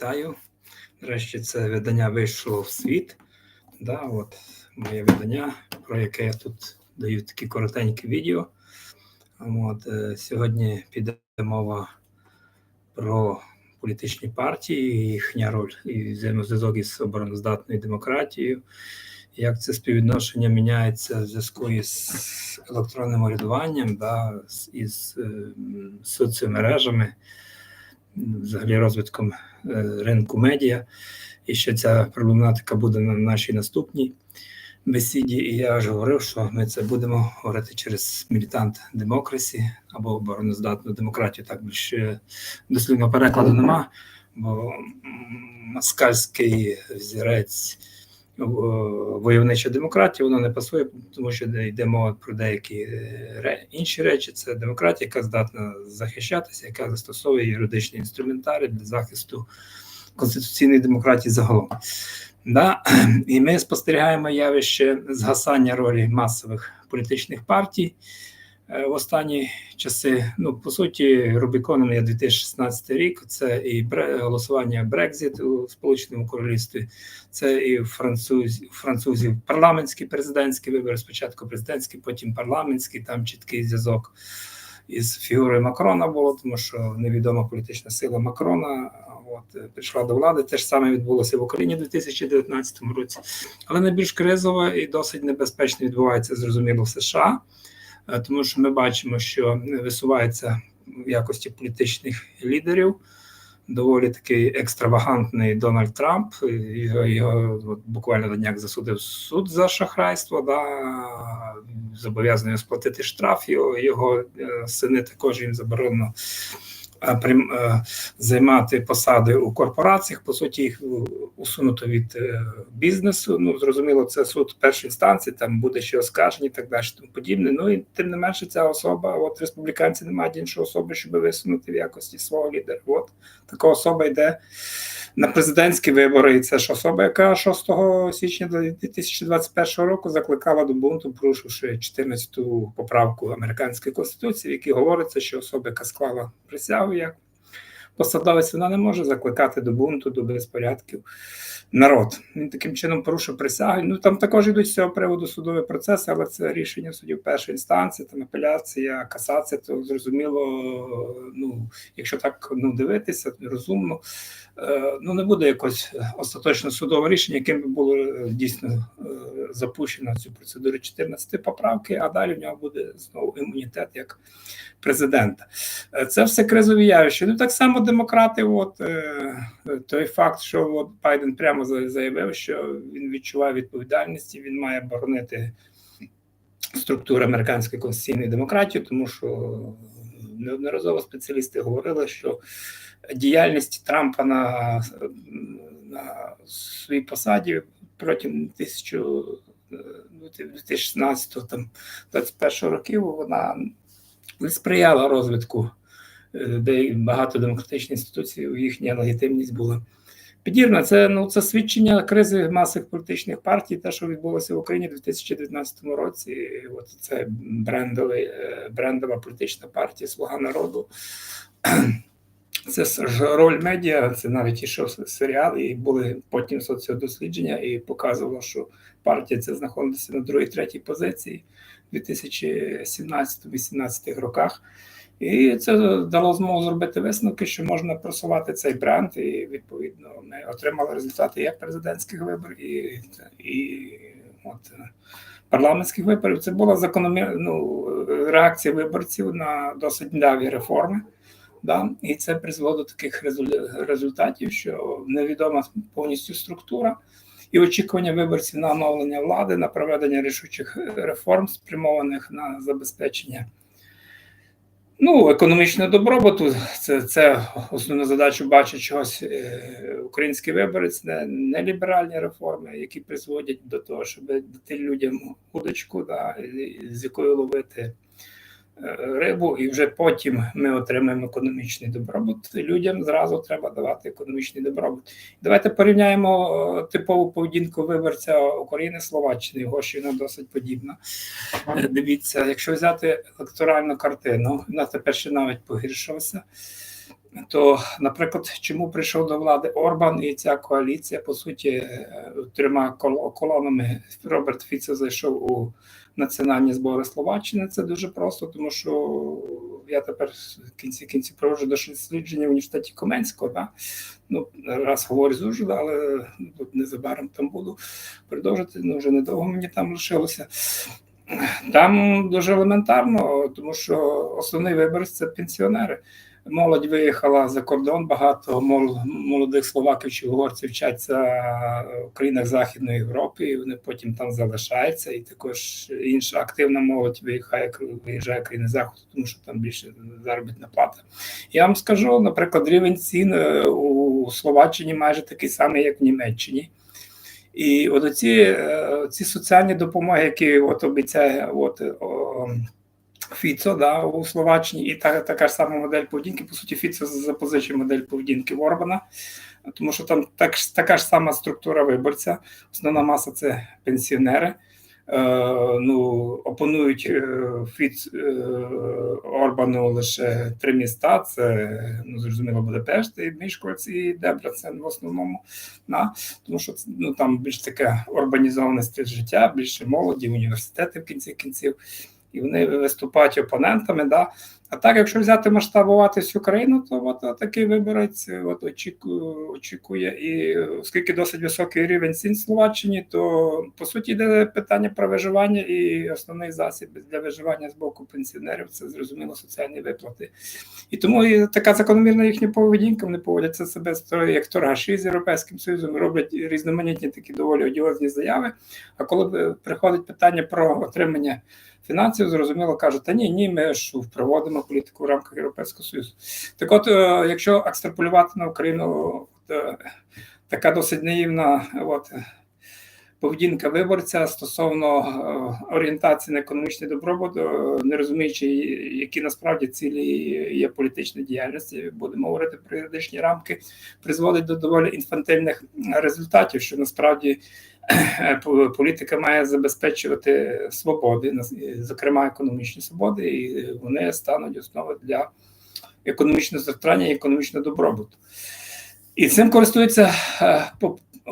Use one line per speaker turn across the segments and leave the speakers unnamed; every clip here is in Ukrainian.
Вітаю. Нарешті це видання вийшло в світ. Да, от моє видання, про яке я тут даю такі коротенькі відео. От, е, сьогодні піде мова про політичні партії, їхня роль і взаємозв'язок із обороноздатною демократією. Як це співвідношення міняється в зв'язку із електронним урядуванням, да, із е, м, соціомережами, взагалі розвитком е, ринку медіа. І що ця проблематика буде на нашій наступній бесіді. І я вже говорив, що ми це будемо говорити через мілітант демокрасі або обороноздатну демократію. Так більше дослівного перекладу нема, бо москальський взірець войовнича демократія, воно не пасує, тому що йде мова про деякі е, інші речі. Це демократія, яка здатна захищатися, яка застосовує юридичні інструментарі для захисту конституційної демократії загалом. Да? І ми спостерігаємо явище згасання ролі масових політичних партій е, в останні часи. Ну, по суті, Рубіконом є 2016 рік. Це і голосування Брекзит у Сполученому Королівстві, це і француз, французів парламентські президентські вибори. Спочатку президентські, потім парламентські. Там чіткий зв'язок із фігурою Макрона було, тому що невідома політична сила Макрона от, е, прийшла до влади. Те ж саме відбулося в Україні у 2019 році. Але найбільш кризово і досить небезпечно відбувається, зрозуміло, в США, е, тому що ми бачимо, що висувається в якості політичних лідерів. Доволі такий екстравагантний Дональд Трамп. Його, його от, буквально на днях засудив суд за шахрайство. Да, зобов'язаний сплатити штраф. Його, його е, сини також їм заборонено е, е, займати посади у корпораціях. По суті, їх усунуто від е, бізнесу. Ну зрозуміло, це суд першої інстанції, там буде ще оскарження так далі. Тому подібне. Ну і тим не менше, ця особа, от республіканці не мають іншої особи, щоб висунути в якості свого лідера. От така особа йде на президентські вибори, і це ж особа, яка 6 січня 2021 року закликала до бунту, порушивши 14-ту поправку американської конституції, в якій говориться, що особа, яка склала присягу як посадовець, вона не може закликати до бунту, до безпорядків народ. Він таким чином порушив присягу. Ну там також йдуть з цього приводу судові процеси, але це рішення судів першої інстанції, там апеляція, касація, то зрозуміло, ну якщо так ну дивитися, розумно. Е, ну не буде якось остаточно судове рішення, яким би було е, дійсно е, запущено цю процедуру 14 поправки, а далі в нього буде знову імунітет як президента. Це все кризові явища. Ну так само демократи, от е, той факт, що от Байден прямо заявив, що він відчуває відповідальність, і він має боронити структури американської конституційної демократії, тому що неодноразово спеціалісти говорили, що діяльність Трампа на, на своїй посаді протягом 2016 там 21 років вона не сприяла розвитку де багато демократичних інституцій, їхня легітимність була підірна. Це ну це свідчення кризи масових політичних партій, те, що відбулося в Україні у 2019 році. От це брендовий, е, брендова політична партія Слуга народу. Це ж роль медіа, це навіть ішов серіал, і були потім соціодослідження, і показувало, що партія це знаходиться на другій, третій позиції в 2017-18 роках. І це дало змогу зробити висновки, що можна просувати цей бренд, і відповідно ми отримали результати як президентських виборів, і, і от, парламентських виборів. Це була закономір... ну, реакція виборців на досить даві реформи. Да? І це призвело до таких результатів, що невідома повністю структура і очікування виборців на оновлення влади, на проведення рішучих реформ, спрямованих на забезпечення ну, економічного добробуту. Це, це основну задачу бачить чогось е, український виборець, не, не ліберальні реформи, які призводять до того, щоб дати людям удочку, да, з якою ловити рибу, і вже потім ми отримаємо економічний добробут. Людям зразу треба давати економічний добробут. Давайте порівняємо е, типову поведінку виборця України Словаччини. Вона досить подібна. Е, Дивіться, якщо взяти електоральну картину, вона тепер ще навіть погіршилася. То, наприклад, чому прийшов до влади Орбан і ця коаліція, по суті, е, трьома колонами Роберт Фіцо зайшов у національні збори Словаччини. Це дуже просто, тому що я тепер в кінці кінці проводжу дослідження в університеті Коменського. Да? Ну, раз говорю з Ужгорода, але тут незабаром там буду продовжити. Ну, вже недовго мені там лишилося. Там дуже елементарно, тому що основний виборець це пенсіонери. Молодь виїхала за кордон, багато молодих словаків чи угорців вчаться в країнах Західної Європи, і вони потім там залишаються. І також інша активна молодь виїжджає, виїжджає країни Заходу, тому що там більше заробітна плата. Я вам скажу, наприклад, рівень цін е, у Словаччині майже такий самий, як в Німеччині. І от е, ці соціальні допомоги, які от обіцяє от, о, Фіцо да, у Словаччині, і та, така ж сама модель поведінки. По суті, Фіцо запозичує модель поведінки Орбана, тому що там так, така ж сама структура виборця. Основна маса це пенсіонери. Е, ну, опонують е, Фіц е, Орбану лише три міста: це ну, зрозуміло, Будапешт, і Мішкоць і Дебрецен в основному. Да? Тому що ну, там більш таке урбанізоване стиль життя, більше молоді, університети в кінці кінців і вони виступають опонентами. Да? А так, якщо взяти масштабувати всю країну, то от такий виборець от очікує, очікує. І оскільки досить високий рівень цін Словаччині, то по суті йде питання про виживання і основний засіб для виживання з боку пенсіонерів це зрозуміло соціальні виплати. І тому і така закономірна їхня поведінка, вони поводяться себе як торгаші з Європейським Союзом, роблять різноманітні такі доволі одіозні заяви. А коли приходить питання про отримання фінансів, зрозуміло кажуть, та ні, ні, ми ж впроводимо політику в рамках Європейського Союзу. Так от, е, якщо екстраполювати на Україну, то така досить наївна от, поведінка виборця стосовно е, орієнтації на економічний добробут, е, не розуміючи, які насправді цілі є політичної діяльності, будемо говорити про юридичні рамки, призводить до доволі інфантильних результатів, що насправді політика має забезпечувати свободи, зокрема економічні свободи, і вони стануть основою для економічного зростання і економічного добробуту. І цим користуються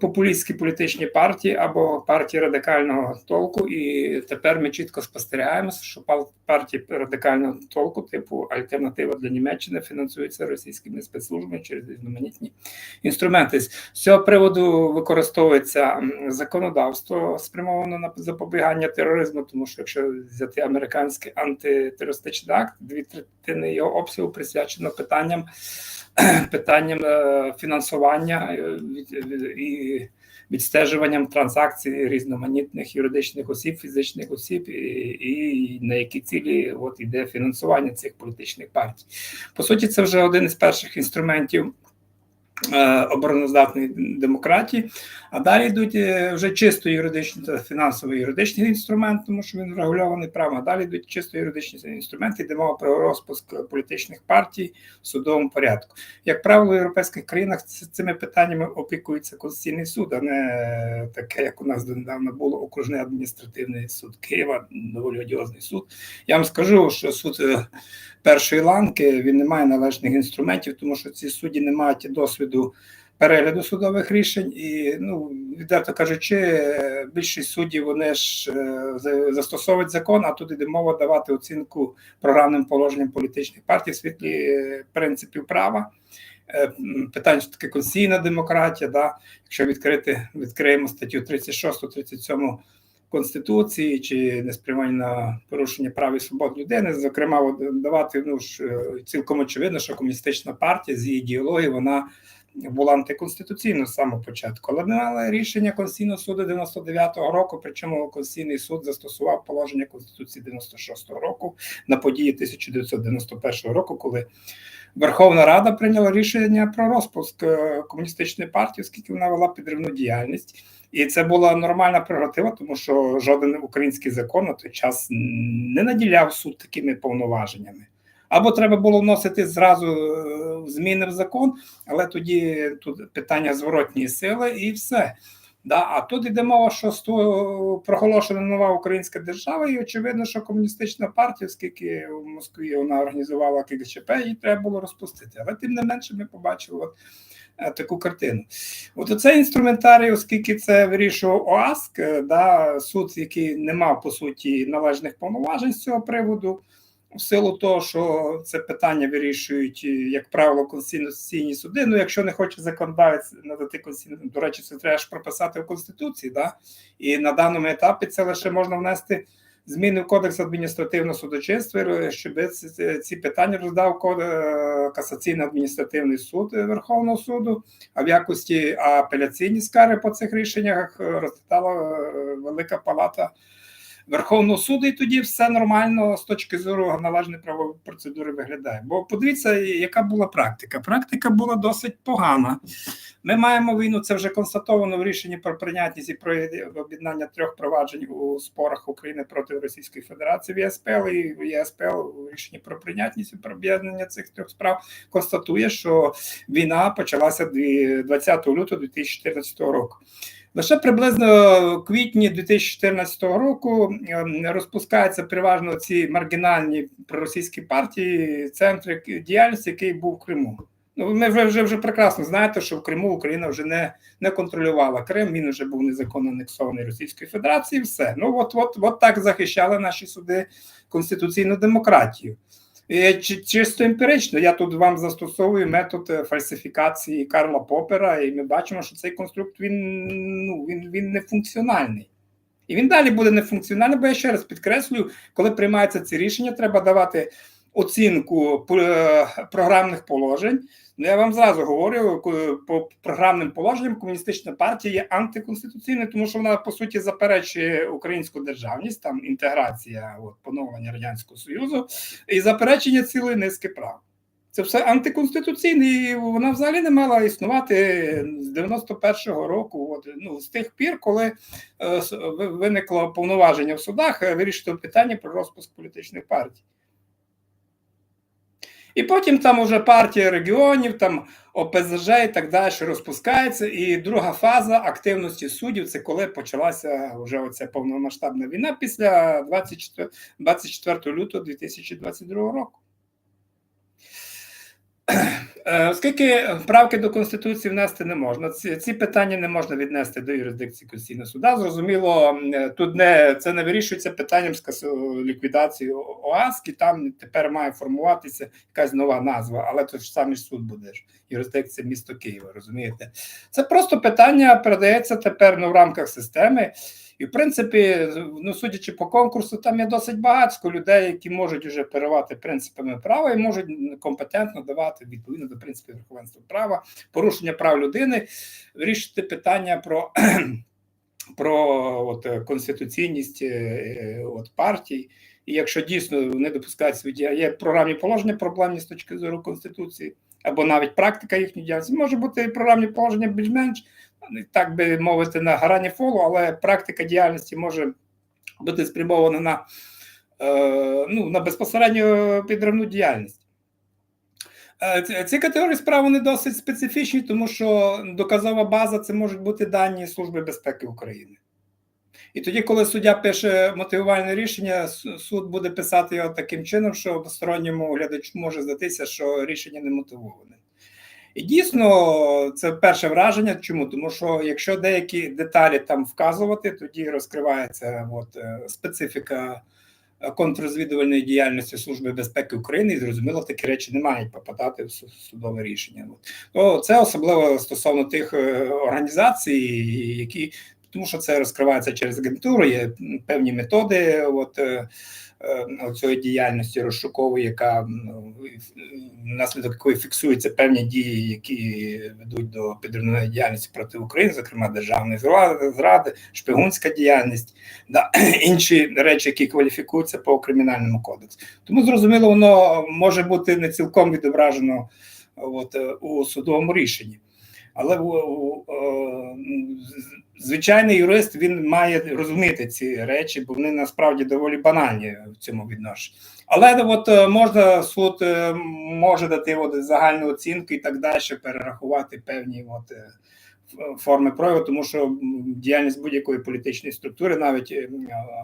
популістські політичні партії або партії радикального толку. І тепер ми чітко спостерігаємо, що партії радикального толку, типу альтернатива для Німеччини, фінансуються російськими спецслужбами через різноманітні інструменти. З цього приводу використовується законодавство спрямовано на запобігання тероризму, тому що якщо взяти американський антитерористичний акт, дві третини його обсягу присвячено питанням питанням фінансування і відстежуванням транзакцій різноманітних юридичних осіб, фізичних осіб, і, і на які цілі от іде фінансування цих політичних партій. По суті, це вже один із перших інструментів. Обороноздатної демократії, а далі йдуть вже чисто юридичні та фінансовий юридичний інструмент, тому що він врегульований правом, а далі йдуть чисто юридичні інструменти, йде мова про розпуск політичних партій в судовому порядку. Як правило, в європейських країнах цими питаннями опікується Конституційний суд, а не таке, як у нас донедавна було окружний адміністративний суд Києва, доволі одіозний суд. Я вам скажу, що суд першої ланки він не має належних інструментів, тому що ці судді не мають досвіду перегляду судових рішень, і ну відверто кажучи, більшість суддів вони ж застосовують закон, а тут йде мова давати оцінку програмним положенням політичних партій в світлі принципів права. Питання, що таке конституційна демократія, да? якщо відкрити, відкриємо статтю 36, 37 Конституції чи несприймання порушення прав і свобод людини, зокрема, давати ну ж цілком очевидно, що комуністична партія з її ідеологією вона була антиконституційною з самого початку. Але мали рішення Конституційного суду 99-го року. Причому Конституційний суд застосував положення Конституції 96-го року на події 1991 року, коли Верховна Рада прийняла рішення про розпуск комуністичної партії, оскільки вона вела підривну діяльність. І це була нормальна прерогатива, тому що жоден український закон на той час не наділяв суд такими повноваженнями. Або треба було вносити зразу зміни в закон, але тоді тут питання зворотньої сили і все. Да, а тут йде мова, що сто- проголошена нова українська держава, і очевидно, що комуністична партія, оскільки в Москві вона організувала КГЧП, її треба було розпустити. Але тим не менше, ми побачили от, е, таку картину. От оцей інструментарій, оскільки це вирішував ОАСК, е, да, суд, який не мав по суті належних повноважень з цього приводу. В силу того, що це питання вирішують, е, як правило, конституційні суди. Ну, якщо не хоче законодавець надати конституційну, до речі, це треба ж прописати в Конституції, да? і на даному етапі це лише можна внести зміни в Кодекс адміністративного судочинства, щоб ці, питання роздав Коде- касаційний адміністративний суд Верховного суду, а в якості апеляційні скарги по цих рішеннях е, розглядала е, Велика Палата. Верховного суду, і тоді все нормально з точки зору належної правової процедури виглядає. Бо подивіться, яка була практика. Практика була досить погана. Ми маємо війну, це вже констатовано в рішенні про прийнятність і про об'єднання трьох проваджень у спорах України проти Російської Федерації в ЄСПЛ і в ЄСПЛ у рішенні про прийнятність і про об'єднання цих трьох справ констатує, що війна почалася 20 лютого 2014 року. Лише приблизно в квітні 2014 року ем, розпускаються переважно ці маргінальні проросійські партії, центри діяльності, який був в Криму. Ну, ми вже вже вже прекрасно знаєте, що в Криму Україна вже не не контролювала Крим. Він вже був незаконно анексований Російською Федерацією. Все ну от, от, от так захищали наші суди конституційну демократію. Чи- Чисто емпірично, я тут вам застосовую метод е, фальсифікації Карла Попера, і ми бачимо, що цей конструкт він, ну, він, він не функціональний. І він далі буде нефункціональний, бо я ще раз підкреслюю, коли приймаються ці рішення, треба давати оцінку е, програмних положень. Ну, я вам зразу говорю, по програмним положенням комуністична партія є антиконституційною, тому що вона по суті заперечує українську державність, там інтеграція, от, поновлення радянського союзу і заперечення цілої низки прав. Це все антиконституційне, і вона взагалі не мала існувати з 91-го року, от, ну, з тих пір, коли е, виникло повноваження в судах е, вирішити питання про розпуск політичних партій. І потім там уже партія регіонів, там ОПЗЖ і так далі розпускається. І друга фаза активності суддів це коли почалася вже оця повномасштабна війна після 24, 24 лютого 2022 року. Е, Оскільки правки до Конституції внести не можна, ці, ці питання не можна віднести до юрисдикції Конституційного суда. Зрозуміло, тут не це не вирішується питанням ліквідації О- ОАСК, там тепер має формуватися якась нова назва, але то ж самий ж суд буде ж юрисдикція місто Києва. Розумієте, це просто питання передається тепер ну, в рамках системи. І, в принципі, ну судячи по конкурсу, там є досить багатько людей, які можуть вже керувати принципами права і можуть компетентно давати відповідно до принципів верховенства права, порушення прав людини, вирішити питання про, про от, конституційність е, от, партій. І якщо дійсно вони допускають свої є програмні положення проблемні з точки зору конституції, або навіть практика їхньої діяльності, може бути програмні положення більш-менш так би мовити, на грані фолу, але практика діяльності може бути спрямована на, е, ну, на безпосередньо підривну діяльність. Е, ці- категорії справ вони досить специфічні, тому що доказова база це можуть бути дані Служби безпеки України. І тоді, коли суддя пише мотивувальне рішення, суд буде писати його таким чином, що сторонньому глядачу може здатися, що рішення не мотивоване. І дійсно, це перше враження. Чому? Тому що якщо деякі деталі там вказувати, тоді розкривається от, е, специфіка е, контррозвідувальної діяльності Служби безпеки України, і зрозуміло, такі речі не мають попадати в судове рішення. От. То це особливо стосовно тих е, організацій, які тому що це розкривається через агентуру, є певні методи. От, е, е, цієї діяльності розшукової, яка ну, внаслідок якої фіксуються певні дії, які ведуть до підривної діяльності проти України, зокрема державної зради, шпигунська діяльність, да, інші речі, які кваліфікуються по кримінальному кодексу. Тому зрозуміло, воно може бути не цілком відображено от, у судовому рішенні. Але е, звичайний юрист він має розуміти ці речі, бо вони насправді доволі банальні в цьому відношенні. Але от е, можна суд е, може дати от загальну оцінку і так далі, перерахувати певні от е, форми прояву, тому що діяльність будь-якої політичної структури, навіть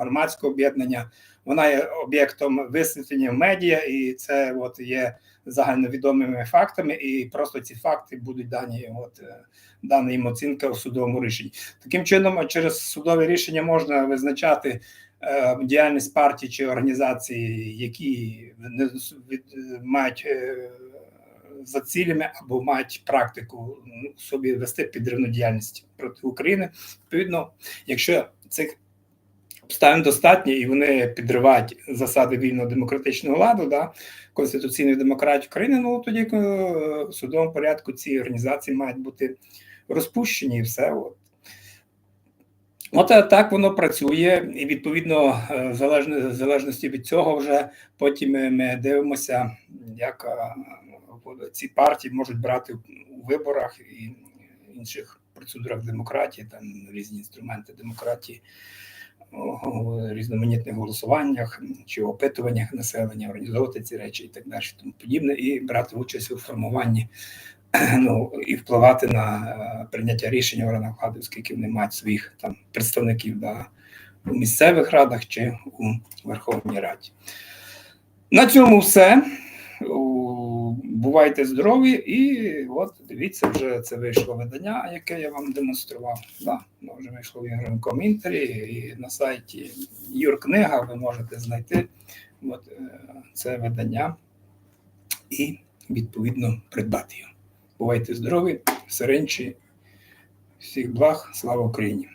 громадського об'єднання, вона є об'єктом висвітлення в медіа, і це от є загальновідомими фактами, і просто ці факти будуть дані, от е, дана їм оцінка у судовому рішенні. Таким чином, через судове рішення можна визначати е, діяльність партії чи організації, які е, мають за цілями або мають практику собі вести підривну діяльність проти України. Відповідно, якщо цих обставин достатньо і вони підривають засади вільно-демократичного ладу, да, конституційної демократії України, ну тоді е, в судовому порядку ці організації мають бути розпущені і все. От. От е, так воно працює, і відповідно, е, в залежно- в залежності від цього, вже потім ми, дивимося, як ці партії можуть брати у виборах і інших процедурах демократії, там різні інструменти демократії, о, різноманітних голосуваннях чи опитуваннях населення, організовувати ці речі і так далі, тому подібне, і брати участь у формуванні ну, і впливати на е, прийняття рішень в органах влади, оскільки вони мають своїх там представників да, у місцевих радах чи у Верховній Раді. На цьому все. Бувайте здорові, і от дивіться, вже це вийшло видання, яке я вам демонстрував. Да, вже вийшло в ігровому інтері і на сайті Юркнига ви можете знайти от, е, це видання і відповідно придбати його. Бувайте здорові, сиренчі, всіх благ, слава Україні!